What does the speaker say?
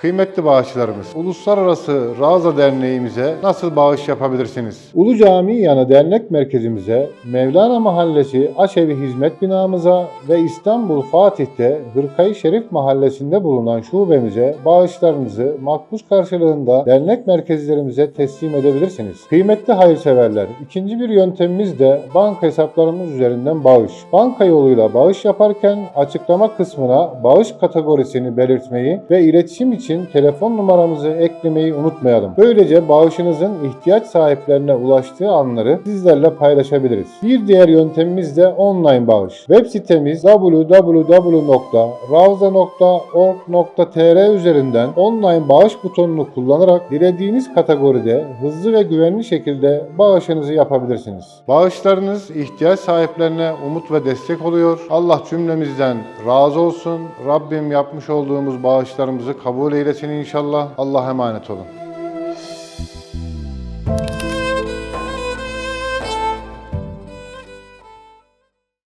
Kıymetli bağışlarımız, Uluslararası Raza Derneğimize nasıl bağış yapabilirsiniz? Ulu Cami yanı dernek merkezimize, Mevlana Mahallesi Aşevi Hizmet Binamıza ve İstanbul Fatih'te Hırkayı Şerif Mahallesi'nde bulunan şubemize bağışlarınızı makbuz karşılığında dernek merkezlerimize teslim edebilirsiniz. Kıymetli hayırseverler, ikinci bir yöntemimiz de banka hesaplarımız üzerinden bağış. Banka yoluyla bağış yaparken açıklama kısmına bağış kategorisini belirtmeyi ve iletişim için telefon numaramızı eklemeyi unutmayalım. Böylece bağışınızın ihtiyaç sahiplerine ulaştığı anları sizlerle paylaşabiliriz. Bir diğer yöntemimiz de online bağış. Web sitemiz www.ravza.org.tr üzerinden online bağış butonunu kullanarak dilediğiniz kategoride hızlı ve güvenli şekilde bağışınızı yapabilirsiniz. Bağışlarınız ihtiyaç sahiplerine umut ve destek oluyor. Allah cümlemizden razı olsun. Rabbim yapmış olduğumuz bağışlarımızı kabul eylesin inşallah. Allah'a emanet olun.